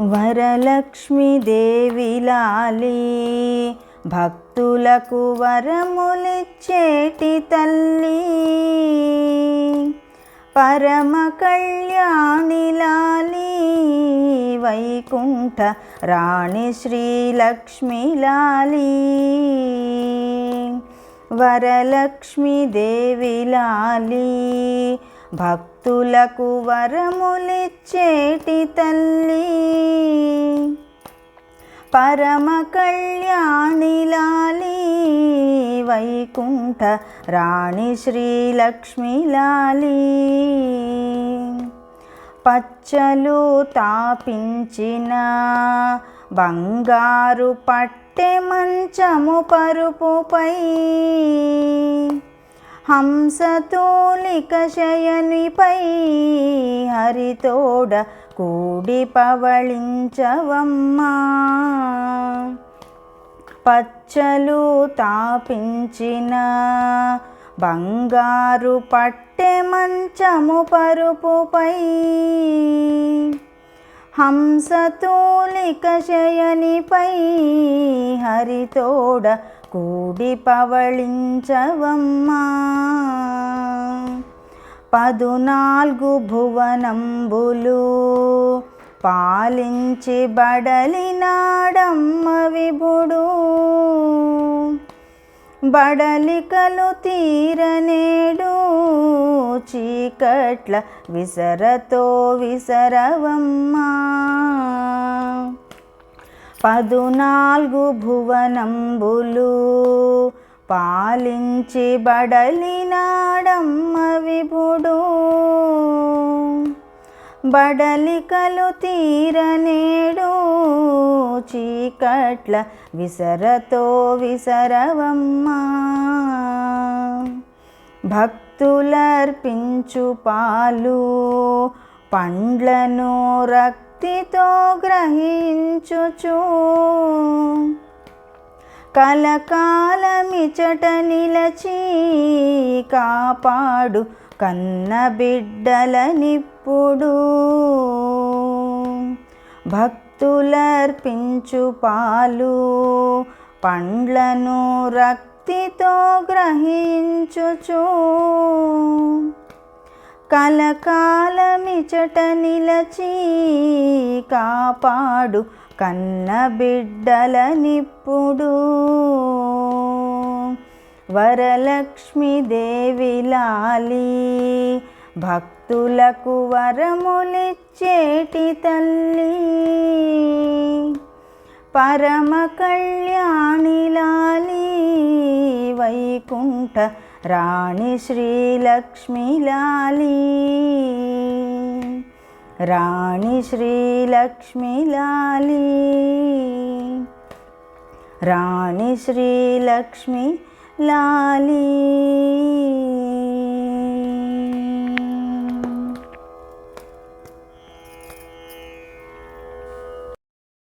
వరలక్ష్మీదేవి లాలి భక్తులకు వరములిచ్చేటి తల్లి. పరమ కళ్యాణి లాలి వైకుంఠ రాణి శ్రీలక్ష్మి లాలి. వరలక్ష్మీదేవి లాలి భక్తులకు వరములిచ్చేటి తల్లి. పరమ కళ్యాణిలాలి వైకుంఠ రాణి శ్రీలక్ష్మిలాలి పచ్చలు తాపించిన బంగారు పట్టె మంచము పరుపుపై హంసతూలిక శయనిపై హరితోడ కూడి పవళించవమ్మా పచ్చలు తాపించిన బంగారు పట్టె మంచము పరుపుపై హంసతూలిక శయనిపై హరితోడ కూడి పవళించవమ్మా. పదునాలుగు భువనంబులు పాలించి బడలినాడమ్మ విభుడు. బడలికలు తీరనేడు చీకట్ల విసరతో విసరవమ్మా. పదునాలుగు భువనంబులు పాలించి బడలినాడమ్మ విభుడు. బడలికలు తీరనేడు చీకట్ల విసరతో విసరవమ్మా. భక్తులర్పించు పాలు పండ్లను రక్తితో గ్రహించుచు. కలకాలమిచట నిలచి కాపాడు కన్న బిడ్డలనిప్పుడు. భక్తులర్పించు పాలు పండ్లను రక్తితో గ్రహించుచు. కలకాలమిచట నిలచి కాపాడు కన్న బిడ్డల నిప్పుడు. వరలక్ష్మీదేవి లాలి భక్తులకు వరములిచ్చేటి తల్లి. పరమ కళ్యాణి वैकुण्ठ राणि श्रीलक्ष्मीलाली राणि श्रीलक्ष्मीलाली राणि श्रीलक्ष्मी लाली